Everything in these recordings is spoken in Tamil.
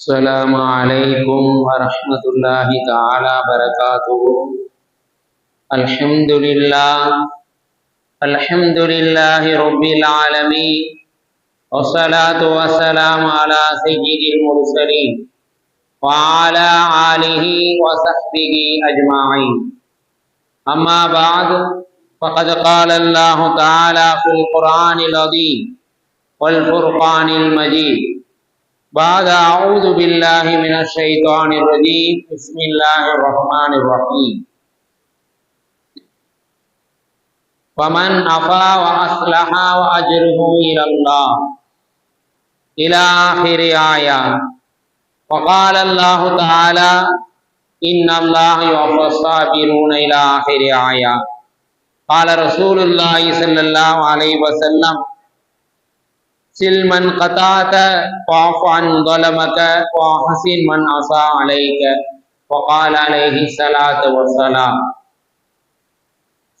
السلام علیکم ورحمۃ اللہ تعالی وبرکاتہ الحمد للہ الحمد للہ رب العالمین وصلاة وسلام على سید المرسلین وعلى آلہ وصحبہ اجمعین اما بعد، فقد قال اللہ تعالی فی القرآن العظیم والفرقان المجید بعد أعوذ بالله من الشيطان الرجيم. بسم الله الرحمن الرحيم. ومن عفا وأصلح وأجره إلى الله. إلى آخر آية. وقال الله تعالى إن الله يوفى الصابرون إلى آخر آية. قال رسول الله صلى الله عليه وسلم سل من قطعت واعف عن ظلمك واحسن من عصى عليك وقال عليه الصلاة والسلام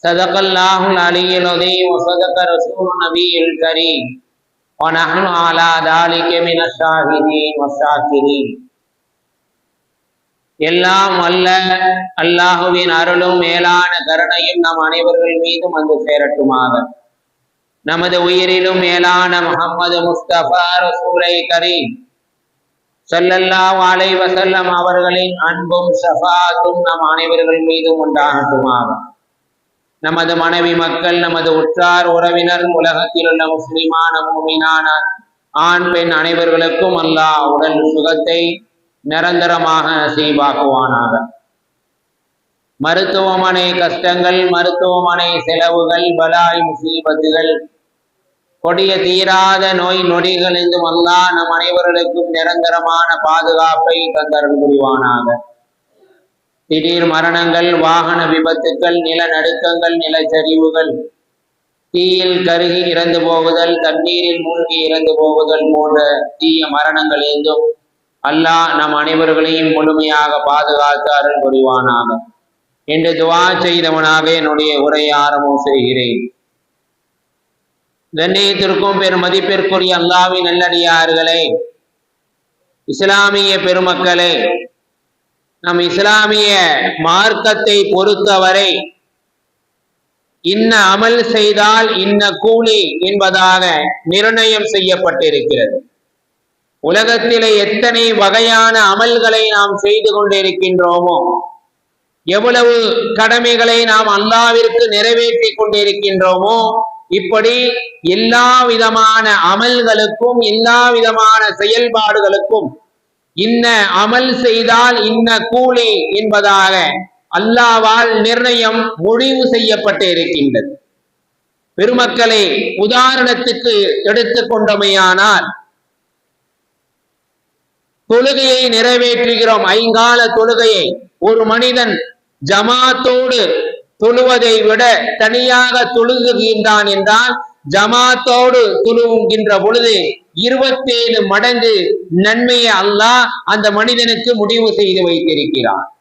صدق الله العلي العظيم وصدق رسول النبي الكريم ونحن على ذلك من الشاهدين والشاكرين எல்லாம் அல்ல அல்லாஹுவின் அருளும் மேலான கருணையும் நம் அனைவர்கள் மீதும் வந்து சேரட்டுமாக நமது உயிரிலும் மேலான முகமது முஸ்தபா ரசூலை கரீம். ஸல்லல்லாஹு அலைஹி வசல்லம் அவர்களின் அன்பும் சஃபாத்தும் நம் அனைவர்கள் மீதும் உண்டாகட்டுமாக. நமது மனைவி மக்கள் நமது உற்றார் உறவினர் உலகத்தில் உள்ள முஸ்லிமான மூமினான ஆண் பெண் அனைவர்களுக்கும் அல்லாஹ் உடல் சுகத்தை நிரந்தரமாக செய்வாக்குவானாக மருத்துவமனை கஷ்டங்கள் மருத்துவமனை செலவுகள் பலாய் முசீபத்துகள் கொடிய தீராத நோய் நொடிகளிலும் அல்லாஹ் நம் அனைவர்களுக்கும் நிரந்தரமான பாதுகாப்பை தந்தருள் புரிவானாக திடீர் மரணங்கள் வாகன விபத்துக்கள் நிலநடுக்கங்கள் நிலச்சரிவுகள் தீயில் கருகி இறந்து போகுதல் தண்ணீரில் மூழ்கி இறந்து போகுதல் போன்ற தீய மரணங்கள் இருந்தும் அல்லாஹ் நம் அனைவர்களையும் முழுமையாக பாதுகாத்து அருள் புரிவானாக என்று துவா செய்தவனாக என்னுடைய உரையை ஆரம்பம் செய்கிறேன். கண்ணியத்திற்கும் பெரும் மதிப்பிற்குரிய அல்லாவின் நல்லடியார்களே இஸ்லாமிய பெருமக்களே நம் இஸ்லாமிய மார்க்கத்தை பொறுத்தவரை இன்ன அமல் செய்தால் இன்ன கூலி என்பதாக நிர்ணயம் செய்யப்பட்டிருக்கிறது. உலகத்திலே எத்தனை வகையான அமல்களை நாம் செய்து கொண்டிருக்கின்றோமோ எவ்வளவு கடமைகளை நாம் அல்லாவிற்கு நிறைவேற்றி கொண்டிருக்கின்றோமோ இப்படி எல்லா விதமான அமல்களுக்கும் எல்லா விதமான செயல்பாடுகளுக்கும் இன்ன அமல் செய்தால் இன்ன கூலி என்பதாக அல்லாவால் நிர்ணயம் முடிவு செய்யப்பட்டு இருக்கின்றது. பெருமக்களை உதாரணத்துக்கு எடுத்துக்கொண்டமையானால் தொழுகையை நிறைவேற்றுகிறோம். ஐங்கால தொழுகையை ஒரு மனிதன் ஜமாத்தோடு தொழுவதை விட தனியாக தொழுகுகின்றான் என்றால் ஜமாத்தோடு தொழுகின்ற பொழுது இருபத்தேழு மடங்கு நன்மையை அல்லாஹ் அந்த மனிதனுக்கு முடிவு செய்து வைத்திருக்கிறார்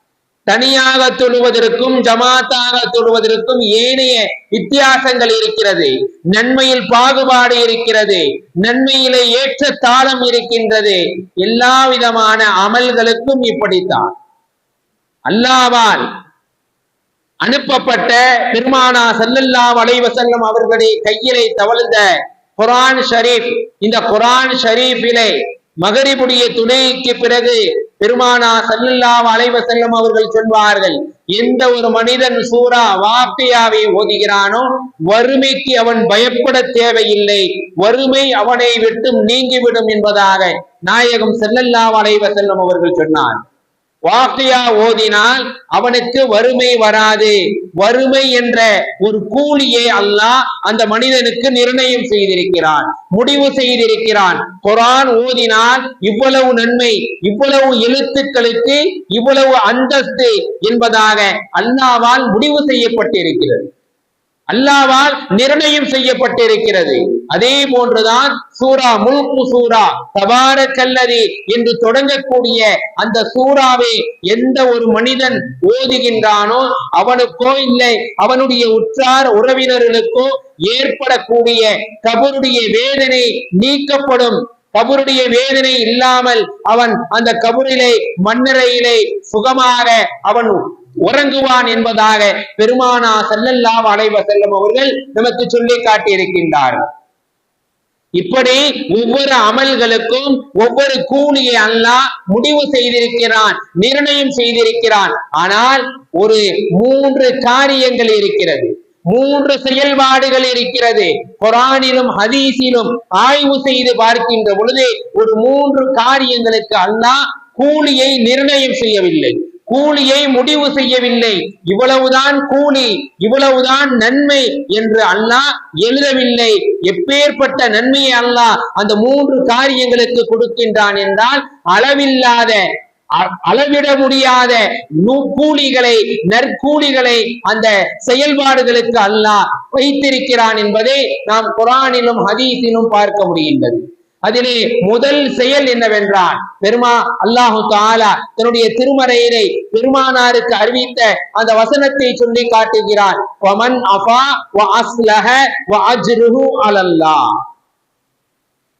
தனியாக தொழுவதற்கும் ஜமாத்தாக தொழுவதற்கும் ஏனைய வித்தியாசங்கள் இருக்கிறது. நன்மையில் பாகுபாடு இருக்கிறது. நன்மையிலே ஏற்ற தாளம் இருக்கின்றது. எல்லா விதமான அமல்களுக்கும் இப்படித்தான். அல்லாவால் அனுப்பப்பட்ட பெருமானா சல்லல்லா வலைவசல்லம் அவர்களுடைய கையிலே தவழ்ந்த குரான் ஷரீப் இந்த குரான் ஷரீஃபிலே மகரிபுடைய துணைக்கு பிறகு பெருமானா சல்லல்லா அலைவசல்லம் அவர்கள் சொல்வார்கள் எந்த ஒரு மனிதன் சூரா வாக்கியாவை ஓதுகிறானோ வறுமைக்கு அவன் பயப்பட தேவையில்லை வறுமை அவனை விட்டும் நீங்கிவிடும் என்பதாக நாயகம் செல்லல்லா அலைவசல்லம் அவர்கள் சொன்னார். வாக்கியா ஓதினால் அவனுக்கு வறுமை வராது. வறுமை என்ற ஒரு கூலியை அல்லாஹ் அந்த மனிதனுக்கு நிர்ணயம் செய்திருக்கிறான் முடிவு செய்திருக்கிறான். குரான் ஓதினால் இவ்வளவு நன்மை இவ்வளவு எழுத்துக்களுக்கு இவ்வளவு அந்தஸ்து என்பதாக அல்லாவால் முடிவு செய்யப்பட்டிருக்கிறது. அல்லாவால் நிர்ணயம் செய்யப்பட்டிருக்கிறது. அதே போன்றுதான் சூரா முல்கு சூரா தபார கல்லதி என்று தொடங்கக்கூடிய அந்த சூறாவை எந்த ஒரு மனிதன் ஓதுகின்றானோ அவனுக்கோ இல்லை. அவனுடைய உற்றார் உறவினர்களுக்கோ ஏற்படக்கூடிய கபருடைய வேதனை நீக்கப்படும். கபருடைய வேதனை இல்லாமல் அவன் அந்த கபரிலே மண்ணறையிலே சுகமாக அவன் உறங்குவான் என்பதாக பெருமானா செல்லல்லாம் அலைவ செல்லும் அவர்கள் நமக்கு சொல்லி காட்டியிருக்கின்றார். இப்படி ஒவ்வொரு அமல்களுக்கும் ஒவ்வொரு கூலியை அல்லாஹ் முடிவு செய்திருக்கிறான் நிர்ணயம் செய்திருக்கிறான். ஆனால் ஒரு மூன்று காரியங்கள் இருக்கிறது. மூன்று செயல்பாடுகள் இருக்கிறது. குரானிலும் ஹதீஸிலும் ஆய்வு செய்து பார்க்கின்ற பொழுது ஒரு மூன்று காரியங்களுக்கு அல்லாஹ் கூலியை நிர்ணயம் செய்யவில்லை. கூலியை முடிவு செய்யவில்லை. இவ்வளவுதான் கூலி இவ்வளவுதான் நன்மை என்று அல்லாஹ் எழுதவில்லை. எப்பேற்பட்ட நன்மையை அல்லாஹ் அந்த மூன்று காரியங்களுக்கு கொடுக்கின்றான் என்றால் அளவில்லாத அ- அளவிட முடியாத கூலிகளை நற்கூலிகளை அந்த செயல்பாடுகளுக்கு அல்லாஹ் வைத்திருக்கிறான் என்பதை நாம் குரானிலும் ஹதீஸிலும் பார்க்க முடிகின்றது. அதிலே முதல் செயல் என்னவென்றால் பெருமா அல்லாஹு தாலா தன்னுடைய திருமறையிலே பெருமானாருக்கு அறிவித்த அந்த வசனத்தை சொல்லி காட்டுகிறான்.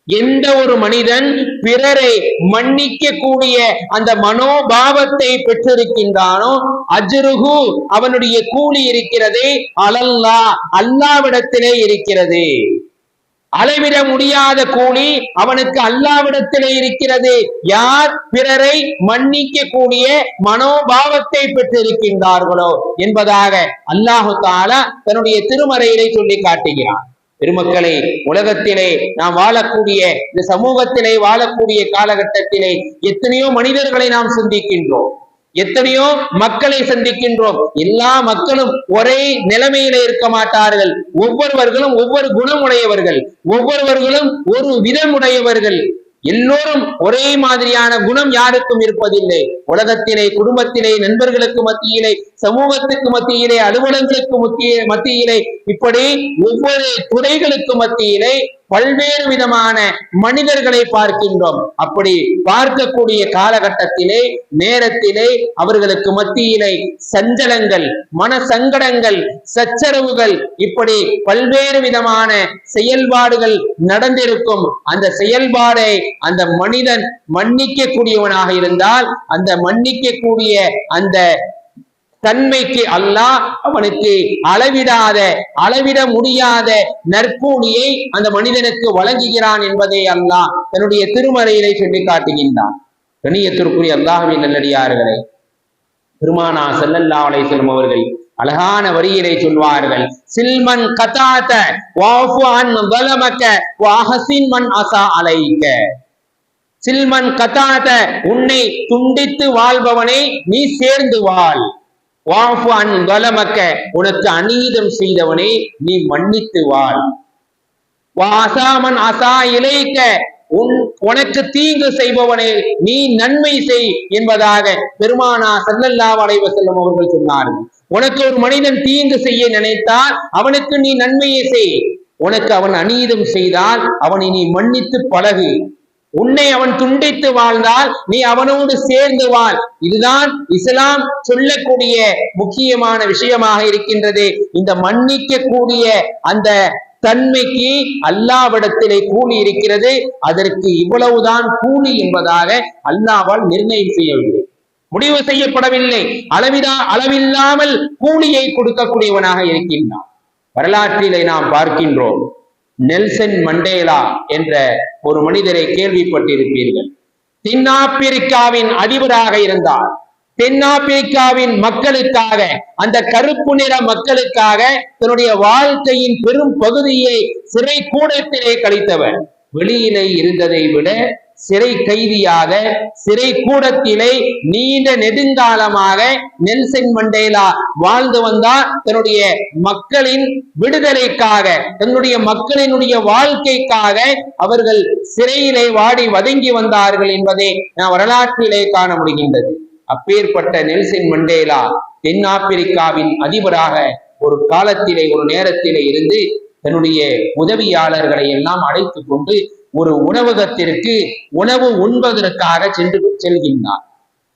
எந்த ஒரு மனிதன் பிறரை மன்னிக்க கூடிய அந்த மனோபாவத்தை பெற்றிருக்கின்றானோ அஜ்ருஹு அவனுடைய கூலி இருக்கிறது அலல்லா அல்லாவிடத்திலே இருக்கிறது. அளவிட முடியாத கூலி அவனுக்கு அல்லாவிடத்திலே இருக்கிறது. யார் பிறரை மன்னிக்க கூடிய மனோபாவத்தை பெற்றிருக்கின்றார்களோ என்பதாக அல்லாஹு தாலா தன்னுடைய திருமறையிலே சொல்லி காட்டுகிறான். பெருமக்களே உலகத்திலே நாம் வாழக்கூடிய இந்த சமூகத்திலே வாழக்கூடிய காலகட்டத்திலே எத்தனையோ மனிதர்களை நாம் சந்திக்கின்றோம். எத்தனையோ மக்களை சந்திக்கின்றோம். எல்லா மக்களும் ஒரே நிலைமையில இருக்க மாட்டார்கள். ஒவ்வொருவர்களும் ஒவ்வொரு குணம் உடையவர்கள் ஒவ்வொருவர்களும் ஒரு விதம் உடையவர்கள் எல்லோரும் ஒரே மாதிரியான குணம் யாருக்கும் இருப்பதில்லை. உலகத்திலே குடும்பத்திலே நண்பர்களுக்கு மத்தியிலே சமூகத்துக்கு மத்தியிலே அலுவலர்களுக்கு மத்திய மத்தியிலே இப்படி ஒவ்வொரு துறைகளுக்கு மத்தியிலே பல்வேறு விதமான மனிதர்களை பார்க்கின்றோம். அப்படி பார்க்கக்கூடிய காலகட்டத்திலே நேரத்திலே அவர்களுக்கு மத்தியிலே சஞ்சலங்கள் மன சங்கடங்கள் சச்சரவுகள் இப்படி பல்வேறு விதமான செயல்பாடுகள் நடந்திருக்கும். அந்த செயல்பாடை அந்த மனிதன் மன்னிக்க கூடியவனாக இருந்தால் அந்த மன்னிக்க கூடிய அந்த தன்மைக்கு அல்லாஹ் அவனுக்கு அளவிடாத அளவிட முடியாத நற்கூலியை அந்த மனிதனுக்கு வழங்குகிறான் என்பதை அல்லாஹ் தன்னுடைய திருமறையிலே சொல்லி காட்டுகின்றான் கணியத்திற்குரிய அல்லாஹ்வின் நல்லடியார்களே பெருமானா செல்லல்லா அலைஹி வஸல்லம் அவர்கள் அழகான வரியிலே சொல்வார்கள் சில்மன் கதாத்த வாஃபு அன் வலமக்க வாஹசின் மன் அசா அலைக்க சில்மன் கதாத உன்னை துண்டித்து வாழ்பவனை நீ சேர்ந்து வாழ். வாஃபு அன் வலமக்க உனக்கு அநீதம் செய்தவனை நீ மன்னித்து வாழ் வாசாமன் அசா இலைக்க உன் உனக்கு தீங்கு செய்பவனை நீ நன்மை செய் என்பதாக பெருமானா ஸல்லல்லாஹு அலைஹி வஸல்லம் அவர்கள் சொன்னார்கள் உனக்கு ஒரு மனிதன் தீங்கு செய்ய நினைத்தால் அவனுக்கு நீ நன்மையை செய். உனக்கு அவன் அநீதம் செய்தால் அவனை நீ மன்னித்து பழகு. உன்னை அவன் துண்டித்து வாழ்ந்தால் நீ அவனோடு சேர்ந்து வாழ். இதுதான் இஸ்லாம் சொல்லக்கூடிய முக்கியமான விஷயமாக இருக்கின்றது. இந்த மன்னிக்க கூடிய அந்த தன்மைக்கு அல்லாவிடத்திலே கூலி இருக்கிறது. அதற்கு இவ்வளவுதான் கூலி என்பதாக அல்லாவால் நிர்ணயம் செய்யவில்லை. முடிவு செய்யப்படவில்லை. அளவிடா அளவில்லாமல் கூலியை கொடுக்கக்கூடியவனாக இருக்கின்றான். வரலாற்றிலே நாம் பார்க்கின்றோம். நெல்சன் மண்டேலா என்ற ஒரு மனிதரை கேள்விப்பட்டிருப்பீர்கள். தென்னாப்பிரிக்காவின் அதிபராக இருந்தார். தென்னாப்பிரிக்காவின் மக்களுக்காக அந்த கருப்பு நிற மக்களுக்காக தன்னுடைய வாழ்க்கையின் பெரும் பகுதியை சிறை கூடத்திலே கழித்தவர். வெளியிலே இருந்ததை விட சிறை கைதியாக சிறை கூடத்திலே நீண்ட நெடுங்காலமாக நெல்சன் மண்டேலா வாழ்ந்து வந்தார். தன்னுடைய மக்களின் விடுதலைக்காக தன்னுடைய மக்களினுடைய வாழ்க்கைக்காக அவர்கள் சிறையிலே வாடி வதங்கி வந்தார்கள் என்பதை நான் வரலாற்றிலே காண முடிகின்றது. அப்பேற்பட்ட நெல்சன் மண்டேலா தென்னாப்பிரிக்காவின் அதிபராக ஒரு காலத்திலே ஒரு நேரத்திலே இருந்து தன்னுடைய உதவியாளர்களை எல்லாம் அழைத்து கொண்டு ஒரு உணவகத்திற்கு உணவு உண்பதற்காக சென்று செல்கின்றார்.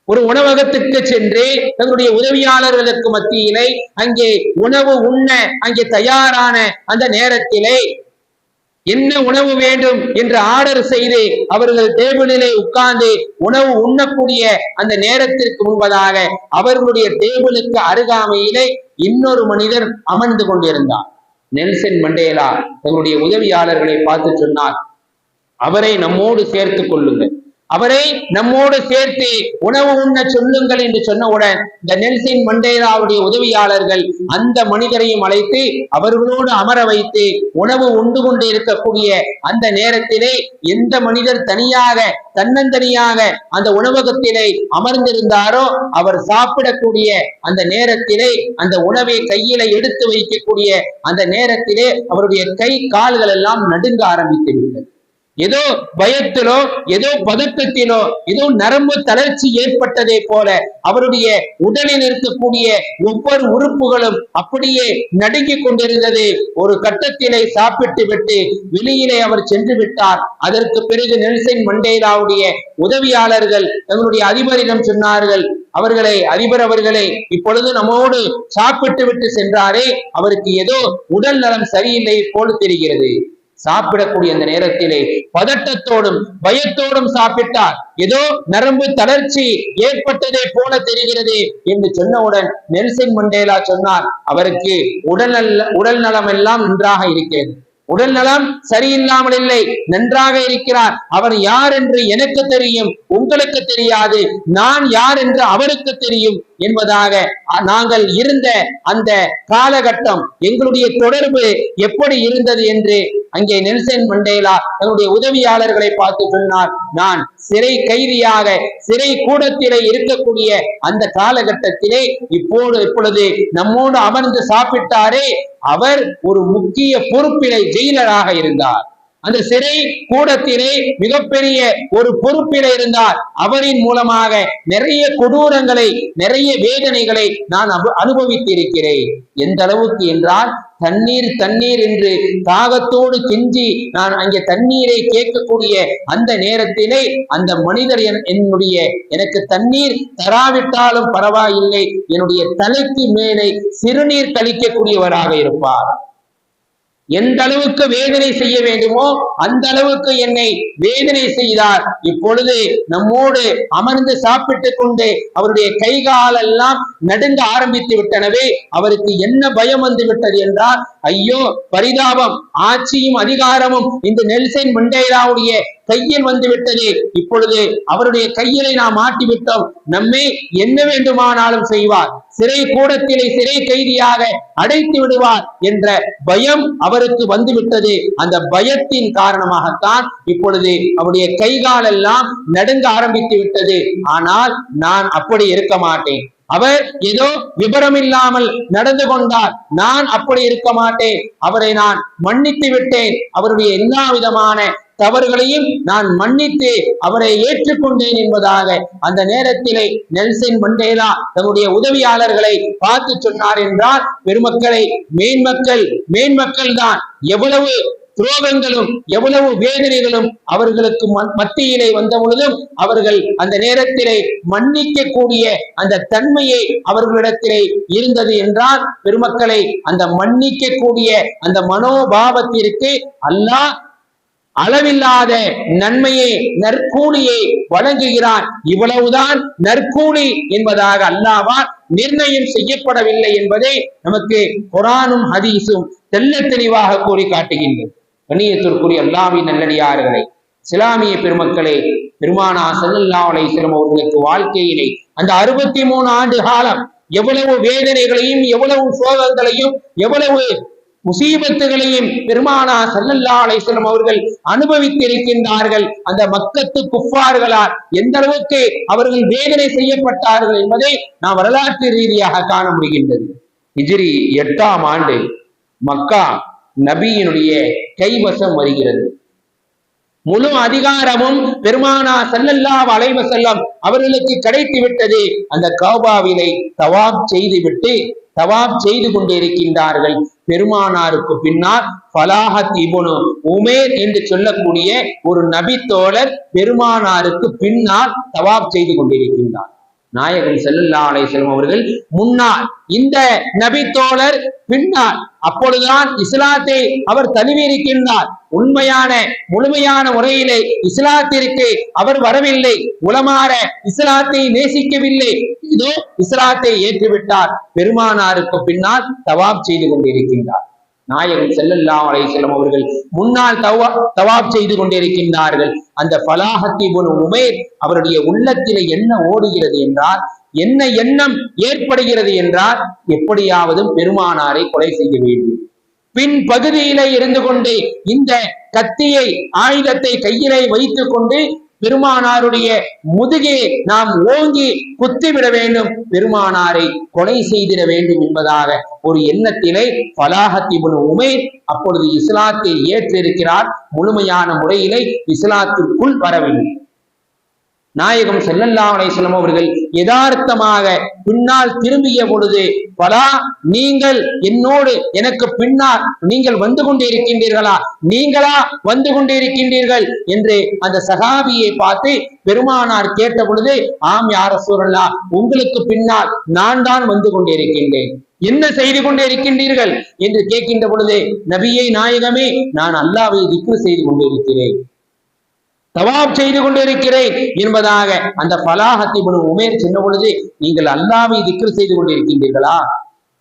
ஒரு உணவகத்துக்கு சென்று தன்னுடைய உதவியாளர்களுக்கு மத்தியிலே அங்கே உணவு உண்ண அங்கே தயாரான அந்த நேரத்திலே என்ன உணவு வேண்டும் என்று ஆர்டர் செய்து அவர்கள் டேபிளிலே உட்கார்ந்து உணவு உண்ணக்கூடிய அந்த நேரத்திற்கு முன்பதாக அவர்களுடைய டேபிளுக்கு அருகாமையிலே இன்னொரு மனிதர் அமர்ந்து கொண்டிருந்தார். நெல்சன் மண்டேலா தங்களுடைய உதவியாளர்களை பார்த்து சொன்னார். அவரை நம்மோடு சேர்த்துக் கொள்ளுங்கள். அவரை நம்மோடு சேர்த்து உணவு உண்ண சொல்லுங்கள் என்று சொன்னவுடன் இந்த நெல்சின் மண்டேராவுடைய உதவியாளர்கள் அந்த மனிதரையும் அழைத்து அவர்களோடு அமர வைத்து உணவு உண்டு கொண்டு இருக்கக்கூடிய அந்த நேரத்திலே எந்த மனிதர் தனியாக தன்னந்தனியாக அந்த உணவகத்திலே அமர்ந்திருந்தாரோ அவர் சாப்பிடக்கூடிய அந்த நேரத்திலே அந்த உணவை கையில எடுத்து வைக்கக்கூடிய அந்த நேரத்திலே அவருடைய கை கால்கள் எல்லாம் நடுங்க ஆரம்பித்து விட்டது. ஏதோ பயத்திலோ ஏதோ பதட்டத்திலோ ஏதோ நரம்பு தளர்ச்சி ஏற்பட்டதை போல அவருடைய உடலில் இருக்கக்கூடிய ஒவ்வொரு உறுப்புகளும் அப்படியே நடுங்கிக் கொண்டிருந்தது ஒரு கட்டத்திலே சாப்பிட்டு விட்டு வெளியிலே அவர் சென்று விட்டார். அதற்கு பிறகு நெல்சன் மண்டேலாவுடைய உதவியாளர்கள் தங்களுடைய அதிபரிடம் சொன்னார்கள் அவர்களை அதிபர் அவர்களே இப்பொழுது நம்மோடு சாப்பிட்டு விட்டு சென்றாரே அவருக்கு ஏதோ உடல் நலம் சரியில்லை போல தெரிகிறது. சாப்பிடக்கூடிய அந்த நேரத்திலே பதட்டத்தோடும் பயத்தோடும் சாப்பிட்டார். ஏதோ நரம்பு தளர்ச்சி ஏற்பட்டதே போல தெரிகிறது என்று சொன்னவுடன் நெல்சன் மண்டேலா சொன்னார் அவருக்கு உடல் உடல் நலம் எல்லாம் நன்றாக இருக்கிறது. உடல் நலம் சரியில்லாமல் இல்லை நன்றாக இருக்கிறார். அவர் யார் என்று எனக்கு தெரியும் உங்களுக்கு தெரியாது. நான் யார் என்று அவருக்கு தெரியும் என்பதாக நாங்கள் இருந்த அந்த காலகட்டம் எங்களுடைய தொடர்பு எப்படி இருந்தது என்று அங்கே நெல்சன் மண்டேலா தன்னுடைய உதவியாளர்களை பார்த்து சொன்னார் நான் சிறை கைதியாக சிறை கூடத்திலே இருக்கக்கூடிய அந்த காலகட்டத்திலே இப்போது இப்பொழுது நம்மோடு அமர்ந்து சாப்பிட்டாரே அவர் ஒரு முக்கிய பொறுப்பிலை ஜெயிலராக இருந்தார். அந்த சிறை கூடத்திலே மிகப்பெரிய ஒரு பொறுப்பில இருந்தார். அவரின் மூலமாக நிறைய கொடூரங்களை நிறைய வேதனைகளை நான் அனுபவித்திருக்கிறேன். எந்த அளவுக்கு என்றால் தண்ணீர் தண்ணீர் என்று தாகத்தோடு கெஞ்சி நான் அங்கே தண்ணீரை கேட்கக்கூடிய அந்த நேரத்திலே அந்த மனிதர் என்னுடைய எனக்கு தண்ணீர் தராவிட்டாலும் பரவாயில்லை. என்னுடைய தலைக்கு மேலே சிறுநீர் கழிக்கக்கூடியவராக இருப்பார். எந்த அளவுக்கு வேதனை செய்ய வேண்டுமோ அந்த அளவுக்கு என்னை வேதனை செய்தார். இப்பொழுது நம்மோடு அமர்ந்து சாப்பிட்டு கொண்டு அவருடைய கை காலெல்லாம் நடுங்க ஆரம்பித்து விட்டனவே அவருக்கு என்ன பயம் வந்து விட்டது என்றால் ஐயோ பரிதாபம் ஆட்சியும் அதிகாரமும் இந்த நெல்சன் மண்டேலாவுடைய கையில் வந்து விட்டது. இப்பொழுது அவருடைய கையிலே நாம் மாட்டிவிட்டோம் நம்மை என்ன வேண்டுமானாலும் செய்வார். சிறை கூடத்திலே சிறை கைதியாக அடைத்து விடுவார் என்ற பயம் அவருக்கு வந்துவிட்டது அந்த பயத்தின் காரணமாகத்தான் இப்பொழுது அவருடைய கைகால் எல்லாம் நடுங்க ஆரம்பித்து விட்டது. ஆனால் நான் அப்படி இருக்க மாட்டேன். அவர் ஏதோ விபரம் இல்லாமல் நடந்து கொண்டார். நான் அப்படி இருக்க மாட்டேன். அவரை நான் மன்னித்து விட்டேன். அவருடைய எல்லா விதமான தவறுகளையும் நான் மன்னித்து அவரை ஏற்றுக்கொண்டேன் என்பதாக அந்த நேரத்திலே நெல்சன் மண்டேலா தன்னுடைய உதவியாளர்களை பார்த்து சொன்னார் என்றால் பெருமக்களை மேன்மக்கள் மேன்மக்கள் தான். எவ்வளவு துரோகங்களும் எவ்வளவு வேதனைகளும் அவர்களுக்கு மத்தியிலே வந்த பொழுதும் அவர்கள் அந்த நேரத்திலே மன்னிக்க கூடிய அந்த தன்மையை அவர்களிடத்திலே இருந்தது என்றால் பெருமக்களை அந்த மன்னிக்க கூடிய அந்த மனோபாவத்திற்கு அல்லாஹ் அளவில்லாத நன்மையை நற்கூலியை வழங்குகிறான். இவ்வளவுதான் நற்கூலி என்பதாக அல்லாவால் நிர்ணயம் செய்யப்படவில்லை என்பதை நமக்கு குரானும் ஹதீஸும் தெல்ல தெளிவாக கூறி காட்டுகின்றது. கண்ணியத்திற்குரிய அல்லாவின் நல்லடியார்களை இஸ்லாமிய பெருமக்களே பெருமானா சல்லல்லா அலைஹிஸ்ஸலாம் அவர்களுக்கு வாழ்க்கையிலே அந்த அறுபத்தி மூணு ஆண்டு காலம் எவ்வளவு வேதனைகளையும் எவ்வளவு சோகங்களையும் எவ்வளவு முசீபத்துகளையும் பெருமானா சல்லல்லா அலைஹிஸ்ஸலாம் அவர்கள் அனுபவித்திருக்கின்றார்கள். அந்த மக்கத்து குஃபார்களால் எந்த அளவுக்கு அவர்கள் வேதனை செய்யப்பட்டார்கள் என்பதை நாம் வரலாற்று ரீதியாக காண முடிகின்றது. இஜிரி எட்டாம் ஆண்டு மக்கா நபியினுடைய கைவசம் வருகிறது. முழு அதிகாரமும் பெருமானா சல்லல்லா வளைவ செல்லம் அவர்களுக்கு கிடைத்து விட்டது. அந்த கௌபாவிலை தவாப் செய்துவிட்டு தவாப் செய்து கொண்டிருக்கின்றார்கள். பெருமானாருக்கு பின்னால் பலாஹத் இபுனு உமேர் என்று சொல்லக்கூடிய ஒரு நபித்தோழர் பெருமானாருக்கு பின்னால் தவாப் செய்து கொண்டிருக்கின்றார். நாயகம் செல்லல்லா செல்வம் அவர்கள் முன்னால் இந்த நபி தோழர் பின்னால் அப்பொழுதுதான் இஸ்லாத்தை அவர் தழுவியிருக்கின்றார். உண்மையான முழுமையான முறையிலே இஸ்லாத்திற்கு அவர் வரவில்லை. உளமாற இஸ்லாத்தை நேசிக்கவில்லை. இதோ இஸ்லாத்தை ஏற்றுவிட்டார். பெருமானாருக்கு பின்னால் தவாப் செய்து கொண்டிருக்கின்றார். நாயகம் செல்லல்லா செல்லும் அவர்கள் முன்னால் தவா தவாப் செய்து கொண்டிருக்கின்றார்கள். அந்த பலாஹத்தி உமேர் அவருடைய உள்ளத்திலே என்ன ஓடுகிறது என்றால் என்ன எண்ணம் ஏற்படுகிறது என்றால் எப்படியாவது பெருமானாரை கொலை செய்ய வேண்டும். பின் பகுதியிலே இருந்து கொண்டு இந்த கத்தியை ஆயுதத்தை கையிலே வைத்துக் கொண்டு பெருமானாருடைய முதுகே நாம் ஓங்கி குத்திவிட வேண்டும். பெருமானாரை கொலை செய்திட வேண்டும் என்பதாக ஒரு எண்ணத்திலே பலாஹத்திபுன் உமேர் அப்பொழுது இஸ்லாத்தை ஏற்றிருக்கிறார். முழுமையான முறையிலே இஸ்லாத்திற்குள் வரவில்லை நாயகம் செல்லல்லா அலைஹிஸ்ஸலாம் அவர்கள் யதார்த்தமாக பின்னால் திரும்பிய பொழுது பலா நீங்கள் என்னோடு எனக்கு பின்னால் நீங்கள் வந்து கொண்டே இருக்கின்றீர்களா? நீங்களா வந்து கொண்டே இருக்கின்றீர்கள்? என்று அந்த சகாபியை பார்த்து பெருமானார் கேட்ட பொழுது ஆம் யார சூழல்லா உங்களுக்கு பின்னால் நான் தான் வந்து கொண்டிருக்கின்றேன் என்ன செய்து கொண்டே இருக்கின்றீர்கள்? என்று கேட்கின்ற பொழுது நபியை நாயகமே நான் அல்லாவை திக்ரு செய்து கொண்டிருக்கிறேன் தவாப் செய்து கொண்டிருக்கிறேன் என்பதாக அந்த பலாஹத்தி உமேர் சொன்ன பொழுது நீங்கள் அல்லாவை திக்ரு செய்து கொண்டிருக்கின்றீர்களா?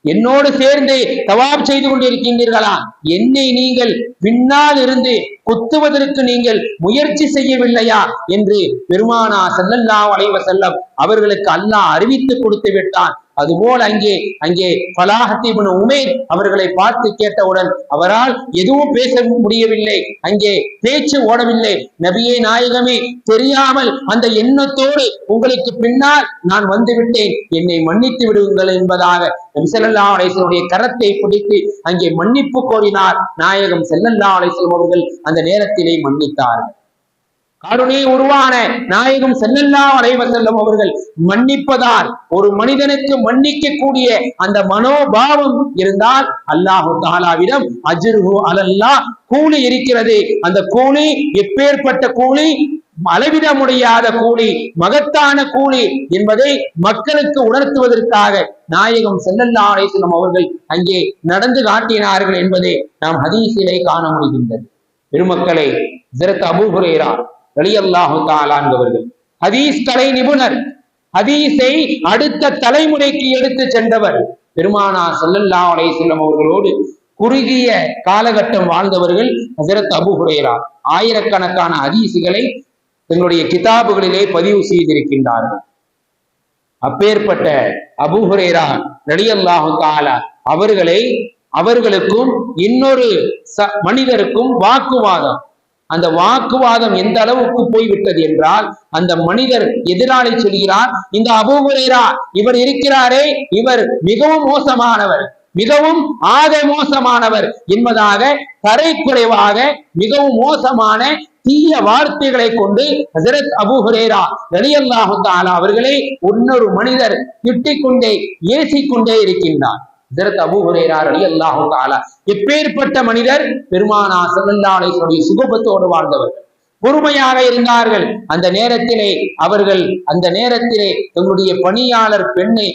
என்னோடு சேர்ந்து தவாப் செய்து கொண்டிருக்கின்றீர்களா? என்னை நீங்கள் பின்னால் இருந்து குத்துவதற்கு நீங்கள் முயற்சி செய்யவில்லையா? என்று பெருமானா செல்லல்லா வளைவ செல்லம் அவர்களுக்கு அல்லாஹ் அறிவித்து கொடுத்து விட்டான். அதுபோல் அங்கே அங்கே பலாஹத்தீபன் உமேர் அவர்களை பார்த்து கேட்டவுடன் அவரால் எதுவும் பேச முடியவில்லை. அங்கே பேச்சு ஓடவில்லை. நபியே நாயகமே தெரியாமல் அந்த எண்ணத்தோடு உங்களுக்கு பின்னால் நான் வந்துவிட்டேன். என்னை மன்னித்து விடுங்கள் என்பதாக செல்லல்லா அலைசனுடைய கரத்தை பிடித்து அங்கே மன்னிப்பு கோரினார். நாயகம் செல்லல்லா அலைசலம் அவர்கள் அந்த நேரத்திலே மன்னித்தார்கள். கருணை உருவான நாயகம் செல்லல்லா அலைவ செல்லும் அவர்கள் மன்னிப்பதால் ஒரு மனிதனுக்கு மன்னிக்கக்கூடிய அந்த மனோபாவம் இருந்தால் அல்லாஹு தாலாவிடம் அஜிர்ஹு அலல்லா கூலி இருக்கிறது. அந்த கூலி எப்பேற்பட்ட கூலி? அளவிட முடியாத கூலி மகத்தான கூலி என்பதை மக்களுக்கு உணர்த்துவதற்காக நாயகம் செல்லல்லா அலைசலம் அவர்கள் அங்கே நடந்து காட்டினார்கள் என்பதை நாம் ஹதீசிலே காண முடிகின்றது. பெருமக்களை ஜரத் அபூஹுரேரா ரலியல்லாஹு தாலான்வர்கள் ஹதீஸ் கலை நிபுணர். ஹதீஸை அடுத்த தலைமுறைக்கு எடுத்து சென்றவர் பெருமானா சல்லல்லா அலையம் அவர்களோடு குறுகிய காலகட்டம் வாழ்ந்தவர்கள் ஹசரத் அபு ஹுரேரா. ஆயிரக்கணக்கான ஹதீசுகளை தங்களுடைய கிதாபுகளிலே பதிவு செய்திருக்கின்றார்கள். அப்பேற்பட்ட அபு ஹுரேரா ரலியல்லாஹு தாலா அவர்களை அவர்களுக்கும் இன்னொரு மனிதருக்கும் வாக்குவாதம் அந்த வாக்குவாதம் எந்த அளவுக்கு போய்விட்டது என்றால் அந்த மனிதர் எதிராளி சொல்கிறார் இந்த அபூகுரேரா இவர் இருக்கிறாரே இவர் மிகவும் மோசமானவர் மிகவும் ஆக மோசமானவர் என்பதாக தரை குறைவாக மிகவும் மோசமான தீய வார்த்தைகளை கொண்டு ஹசரத் அபுஹுரேரா ரலியல்லாஹு தாலா அவர்களை இன்னொரு மனிதர் திட்டிக் கொண்டே ஏசிக்கொண்டே இருக்கின்றார். இதற்கு அபு ஹுரேரார் அலி அல்லாஹு தாலா எப்பேற்பட்ட மனிதர்? பெருமானா சல்லல்லாஹுடைய சுகபத்தோடு வாழ்ந்தவர்கள் பொறுமையாக இருந்தார்கள். அந்த நேரத்திலே அவர்கள் அந்த நேரத்திலே தன்னுடைய பணியாளர் பெண்ணை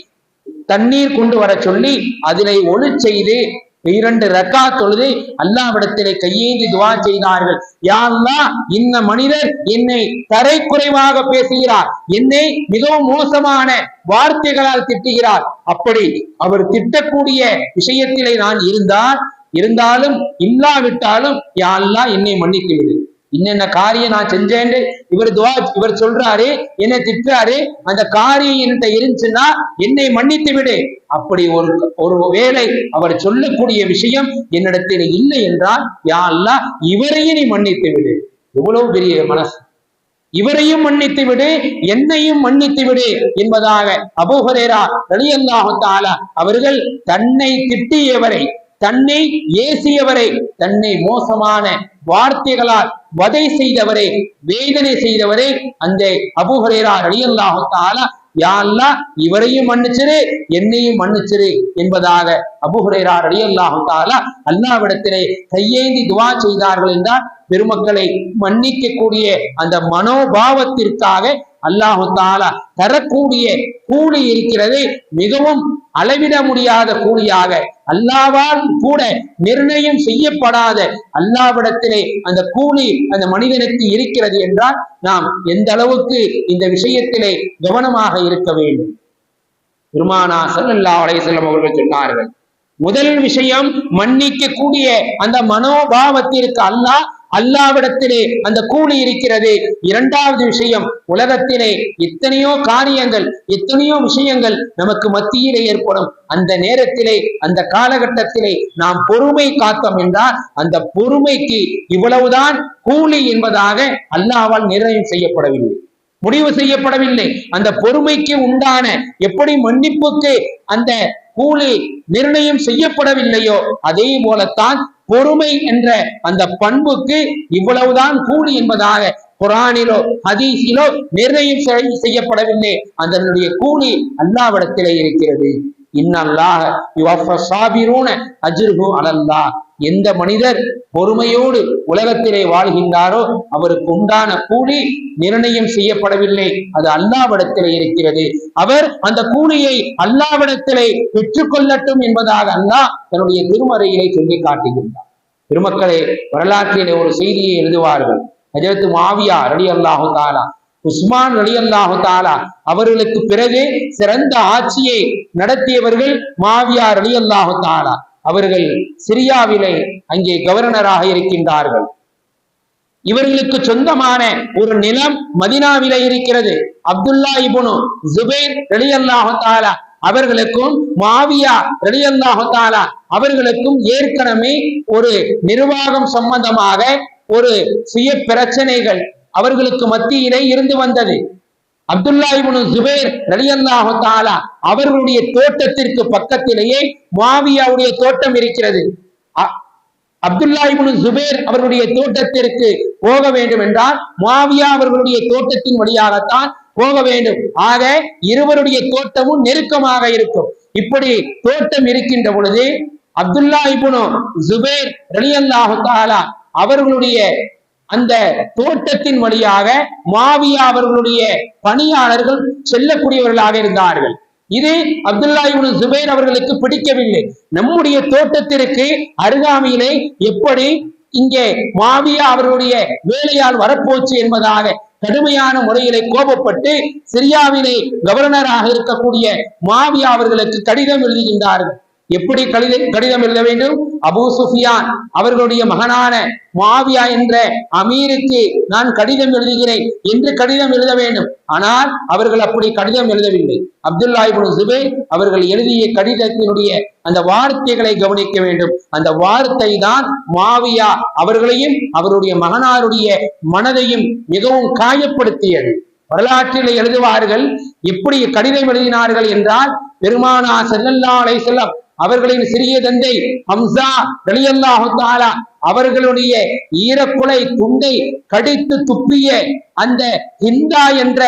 தண்ணீர் கொண்டு வர சொல்லி அதனை ஒளி செய்து இரண்டு ரக்கா தொழுது அல்லாவிடத்திலே கையேந்தி துவா செய்தார்கள். யாருலா இந்த மனிதர் என்னை தரை குறைவாக பேசுகிறார். என்னை மிகவும் மோசமான வார்த்தைகளால் திட்டுகிறார். அப்படி அவர் திட்டக்கூடிய விஷயத்திலே நான் இருந்தால் இருந்தாலும் இல்லாவிட்டாலும் யாரெல்லாம் என்னை மன்னித்து விடு. இன்னென்ன காரியம் நான் செஞ்சேன்னு இவர் துவா இவர் சொல்றாரு என்னை திட்டுறாரு அந்த காரியம் என்கிட்ட இருந்துச்சுன்னா என்னை மன்னித்து விடு. அப்படி ஒரு ஒரு வேலை அவர் சொல்லக்கூடிய விஷயம் என்னிடத்தில் இல்லை என்றால் யாழ்லா இவரையும் நீ மன்னித்து விடு. எவ்வளவு பெரிய மனசு. இவரையும் மன்னித்து விடு என்னையும் மன்னித்து விடு என்பதாக அபோஹரேரா ரலியல்லாஹு அவர்கள் தன்னை திட்டியவரை தன்னை ஏசியவரை தன்னை மோசமான வார்த்தைகளால் வதை செய்தவரே வேதனை செய்தவரே அந்த அபுஹரேரா அழியல்லாஹால யாழ்லா இவரையும் மன்னிச்சிரு என்னையும் மன்னிச்சிரு என்பதாக அபுஹுரேரா ரலியல்லாஹு தாலா அல்லாவிடத்திலே கையேந்தி துவா செய்தார்கள் என்றால் பெருமக்களை மன்னிக்கக்கூடிய அந்த மனோபாவத்திற்காக அல்லாஹு தாலா தரக்கூடிய கூலி இருக்கிறது மிகவும் அளவிட முடியாத கூலியாக. அல்லாவால் கூட நிர்ணயம் செய்யப்படாத அல்லாவிடத்திலே அந்த கூலி அந்த மனிதனுக்கு இருக்கிறது என்றால் நாம் எந்த அளவுக்கு இந்த விஷயத்திலே கவனமாக இருக்க வேண்டும். பெருமானா ஸல்லல்லாஹு அலையம் அவர்கள் சொன்னார்கள் முதல் விஷயம் மன்னிக்க கூடிய அந்த மனோபாவத்திற்கு அல்லாஹ் அல்லாவிடத்திலே அந்த கூலி இருக்கிறது. இரண்டாவது விஷயம் உலகத்திலே எத்தனையோ காரியங்கள் எத்தனையோ விஷயங்கள் நமக்கு மத்தியிலே ஏற்படும். அந்த நேரத்திலே அந்த காலகட்டத்திலே நாம் பொறுமை காத்தோம் என்றால் அந்த பொறுமைக்கு இவ்வளவுதான் கூலி என்பதாக அல்லாவால் நிர்ணயம் செய்யப்படவில்லை. முடிவு செய்யப்படவில்லை. அந்த பொறுமைக்கு உண்டான எப்படி மன்னிப்புக்கு அந்த கூலி நிர்ணயம் செய்யப்படவில்லையோ அதே போலத்தான் பொறுமை என்ற அந்த பண்புக்கு இவ்வளவுதான் கூலி என்பதாக குரானிலோ ஹதீஸிலோ நிர்ணயம் செய்யப்படவில்லை. அதனுடைய கூலி அல்லாவிடத்திலே இருக்கிறது. இன்னல்லாக யுவஃப சாபிரூன அலல்லா எந்த மனிதர் பொறுமையோடு உலகத்திலே வாழ்கின்றாரோ அவருக்கு உண்டான கூலி நிர்ணயம் செய்யப்படவில்லை. அது அல்லாவிடத்திலே இருக்கிறது. அவர் அந்த கூலியை அல்லாவிடத்திலே பெற்றுக்கொள்ளட்டும் என்பதாக அல்லாஹ் தன்னுடைய திருமறையிலே சொல்லி காட்டுகின்றார் பெருமக்களே வரலாற்றிலே ஒரு செய்தியை எழுதுவார்கள். அஜரத்து மாவியா ரடி அல்லாஹு தாலா உஸ்மான் ரலி தாலா அவர்களுக்கு பிறகு சிறந்த ஆட்சியை நடத்தியவர்கள் மாவியார் ரலி தாலா அவர்கள் சிரியாவிலே அங்கே கவர்னராக இருக்கின்றார்கள். இவர்களுக்கு சொந்தமான ஒரு நிலம் மதினாவிலே இருக்கிறது. அப்துல்லா இபுனு ஜுபேர் ரலியல்லாஹு தாலா அவர்களுக்கும் மாவியா ரலியல்லாஹாலா அவர்களுக்கும் ஏற்கனவே ஒரு நிர்வாகம் சம்பந்தமாக ஒரு சுய பிரச்சனைகள் அவர்களுக்கு மத்தியிலே இருந்து வந்தது. அப்துல்லா இப்னு ரலியல்லாஹு தாலா அவர்களுடைய தோட்டத்திற்கு பக்கத்திலேயே மாவியாவுடைய தோட்டம் இருக்கிறது. அ- அப்துல்லா சுபேர் அவர்களுடைய தோட்டத்திற்கு போக வேண்டும் என்றால் மாவியா அவர்களுடைய தோட்டத்தின் வழியாகத்தான் போக வேண்டும். ஆக இருவருடைய தோட்டமும் நெருக்கமாக இருக்கும். இப்படி தோட்டம் இருக்கின்ற பொழுது அப்துல்லா இபுனு ஜுபைர் ரலியல்லாஹு தாலா அவர்களுடைய அந்த தோட்டத்தின் வழியாக மாவியா அவர்களுடைய பணியாளர்கள் செல்லக்கூடியவர்களாக இருந்தார்கள். இது அப்துல்லா இப்னு ஜுபைர் அவர்களுக்கு பிடிக்கவில்லை. நம்முடைய தோட்டத்திற்கு அருகாமையிலே எப்படி இங்கே மாவியா அவர்களுடைய வேலையால் வரப்போச்சு என்பதாக கடுமையான முறையிலே கோபப்பட்டு சிரியாவிலே கவர்னராக இருக்கக்கூடிய மாவியா அவர்களுக்கு கடிதம் எழுதுகின்றார்கள். எப்படி கடிதம் கடிதம் எழுத வேண்டும்? அபு சுஃபியான் அவர்களுடைய மகனான மாவியா என்ற அமீருக்கு நான் கடிதம் எழுதுகிறேன் என்று கடிதம் எழுத வேண்டும். ஆனால் அவர்கள் அப்படி கடிதம் எழுதவில்லை. அப்துல்லா இப்னு அவர்கள் எழுதிய கடிதத்தினுடைய அந்த வார்த்தைகளை கவனிக்க வேண்டும். அந்த வார்த்தை தான் மாவியா அவர்களையும் அவருடைய மகனாருடைய மனதையும் மிகவும் காயப்படுத்தியது. வரலாற்றில் எழுதுவார்கள் எப்படி கடிதம் எழுதினார்கள் என்றால் பெருமானா செல்லல்லா அலை செல்லம் அவர்களின் சிறிய தந்தை ஹம்சா ரலியல்லாஹு அவர்களுடைய ஈரக்குலை துண்டை கடித்து துப்பிய அந்த ஹிந்தா என்ற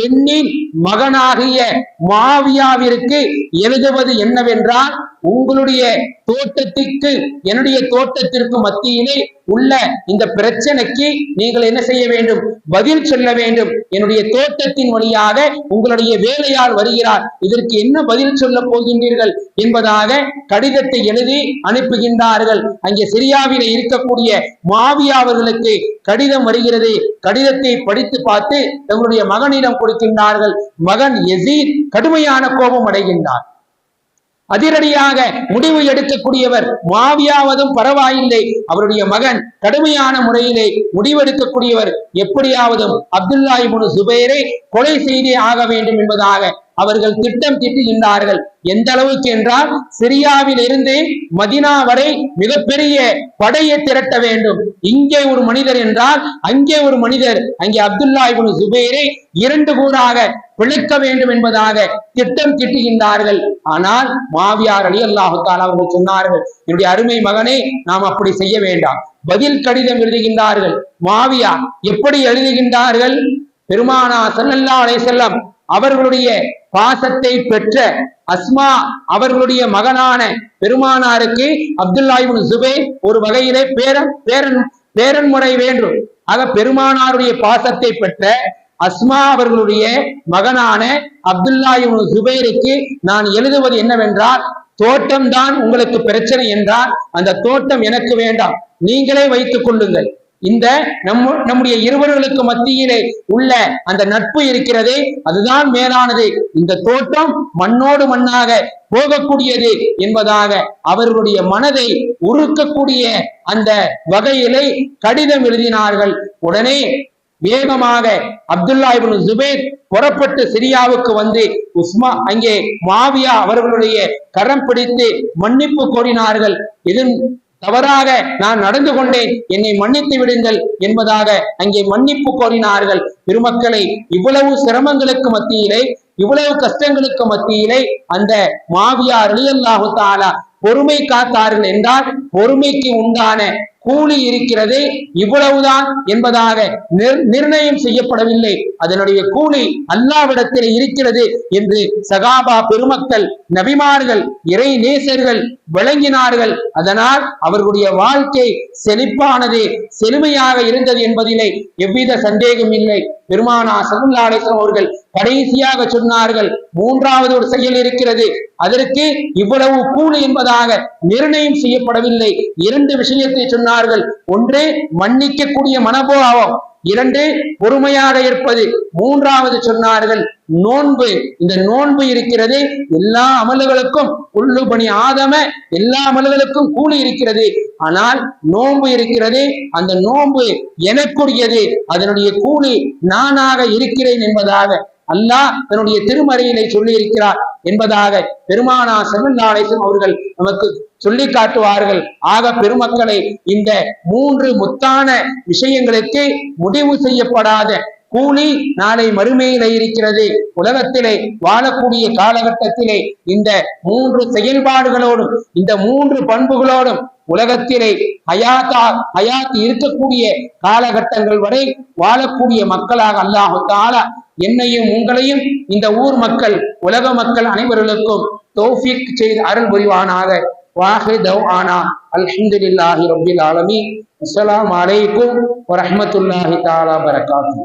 பெண்ணின் மகனாகிய மாவியாவிற்கு எழுதுவது என்னவென்றால் உங்களுடைய தோட்டத்திற்கு என்னுடைய தோட்டத்திற்கு மத்தியிலே உள்ள இந்த பிரச்சனைக்கு நீங்கள் என்ன செய்ய வேண்டும்? பதில் சொல்ல வேண்டும். என்னுடைய தோட்டத்தின் வழியாக உங்களுடைய வேலையால் வருகிறார். இதற்கு என்ன பதில் சொல்ல போகின்றீர்கள் என்பதாக கடிதத்தை எழுதி அனுப்புகின்றார்கள். அங்கே சிரியாவில் இருக்கக்கூடிய மாவியா அவர்களுக்கு கடிதம் வருகிறது. கடிதத்தை படித்து பார்த்து தங்களுடைய மகனிடம் கொடுக்கின்றார்கள். மகன் எசீத் கடுமையான கோபம் அடைகின்றார். அதிரடியாக முடிவு எடுக்கக்கூடியவர் மாவியாவதும் பரவாயில்லை. அவருடைய மகன் கடுமையான முறையிலே முடிவெடுக்கக்கூடியவர் எப்படியாவதும் அப்துல்லா இப்னு சுபைரை கொலை செய்தே ஆக வேண்டும் என்பதாக அவர்கள் திட்டம் திட்டுகின்றார்கள் எந்த அளவுக்கு என்றால் சிரியாவில் இருந்து மதினா வரை மிகப்பெரிய படையை திரட்ட வேண்டும். இங்கே ஒரு மனிதர் என்றால் அங்கே ஒரு மனிதர் அங்கே அப்துல்லா இப்னு சுபேரை இரண்டு கூறாக பிழைக்க வேண்டும் என்பதாக திட்டம் திட்டுகின்றார்கள் ஆனால் மாவியார் அலி அல்லாஹுத்தால் அவர்கள் சொன்னார்கள் என்னுடைய அருமை மகனே நாம் அப்படி செய்ய வேண்டாம். பதில் கடிதம் எழுதுகின்றார்கள். மாவியா எப்படி எழுதுகின்றார்கள்? பெருமானா சல்லல்லா அலை செல்லம் அவர்களுடைய பாசத்தை பெற்ற அஸ்மா அவர்களுடைய மகனான பெருமானாருக்கு அப்துல்லா சுபே ஒரு வகையிலே பேரன் பேரன் பேரன் முறை வேண்டும். ஆக பெருமானாருடைய பாசத்தை பெற்ற அஸ்மா அவர்களுடைய மகனான அப்துல்லா சுபேருக்கு நான் எழுதுவது என்னவென்றால் தோட்டம் தான் உங்களுக்கு பிரச்சனை என்றால் அந்த தோட்டம் எனக்கு வேண்டாம். நீங்களே வைத்துக் கொள்ளுங்கள். இந்த நம்ம நம்முடைய இருவர்களுக்கு மத்தியிலே உள்ள அந்த நட்பு இருக்கிறதே அதுதான் மேலானது. இந்த தோட்டம் மண்ணோடு மண்ணாக போகக்கூடியது என்பதாக அவர்களுடைய மனதை உருக்கக்கூடிய அந்த வகையிலே கடிதம் எழுதினார்கள். உடனே வேகமாக அப்துல்லா இபின் ஜுபேர் புறப்பட்டு சிரியாவுக்கு வந்து உஸ்மா அங்கே மாவியா அவர்களுடைய கரம் பிடித்து மன்னிப்பு கோரினார்கள். இதன் தவறாக நான் நடந்து கொண்டேன். என்னை மன்னித்து விடுங்கள் என்பதாக அங்கே மன்னிப்பு கோரினார்கள். பெருமக்களை இவ்வளவு சிரமங்களுக்கு மத்தியிலே இவ்வளவு கஷ்டங்களுக்கு மத்தியிலே அந்த மாவியார் ரலியல்லாஹு தாலா பொறுமை காத்தார்கள் என்றால் பொறுமைக்கு உண்டான கூலி இருக்கிறது இவ்வளவுதான் என்பதாக நிர்- நிர்ணயம் செய்யப்படவில்லை. அதனுடைய கூலி அல்லாவிடத்தில் இருக்கிறது என்று சகாபா பெருமக்கள் நபிமார்கள் இறை நேசர்கள் விளங்கினார்கள். அதனால் அவர்களுடைய வாழ்க்கை செழிப்பானது செழுமையாக இருந்தது என்பதிலே எவ்வித சந்தேகம் இல்லை. பெருமானா சல்லல்லாஹு அவர்கள் கடைசியாக சொன்னார்கள் மூன்றாவது ஒரு செயல் இருக்கிறது. அதற்கு இவ்வளவு கூலி என்பதாக நிர்ணயம் செய்யப்படவில்லை. இரண்டு விஷயத்தை சொன்னார்கள் ஒன்று மன்னிக்கக்கூடிய மனோபாவம் இரண்டு பொறுமையாக இருப்பது. மூன்றாவது சொன்னார்கள் நோன்பு. இந்த நோன்பு இருக்கிறது எல்லா அமல்களுக்கும் உள்ளு பணி ஆதம எல்லா அமல்களுக்கும் கூலி இருக்கிறது. ஆனால் நோன்பு இருக்கிறது அந்த நோன்பு எனக்குரியது. அதனுடைய கூலி நானாக இருக்கிறேன் என்பதாக அல்லாஹ் தன்னுடைய திருமறையினை சொல்லி இருக்கிறார் என்பதாக பெருமானா செல்லல்லாலேசன் அவர்கள் நமக்கு சொல்லி காட்டுவார்கள். ஆக பெருமக்களை இந்த மூன்று முத்தான விஷயங்களுக்கு முடிவு செய்யப்படாத கூலி நாளை மறுமையில இருக்கிறது. உலகத்திலே வாழக்கூடிய காலகட்டத்திலே இந்த மூன்று செயல்பாடுகளோடும் இந்த மூன்று பண்புகளோடும் உலகத்திலே ஹயாத்தா ஹயாத் இருக்கக்கூடிய காலகட்டங்கள் வரை வாழக்கூடிய மக்களாக அல்லாஹு தாலா என்னையும் உங்களையும் இந்த ஊர் மக்கள் உலக மக்கள் அனைவர்களுக்கும் தௌஃபிக் செய்து அருள் புரிவானாக. வாஹி தவ் ஆனா. அல்ஹம்துலில்லாஹி ரப்பில் ஆலமி அஸ்ஸலாமு அலைக்கும் வரஹ்மத்துல்லாஹி தாலா பரகாத்துஹு.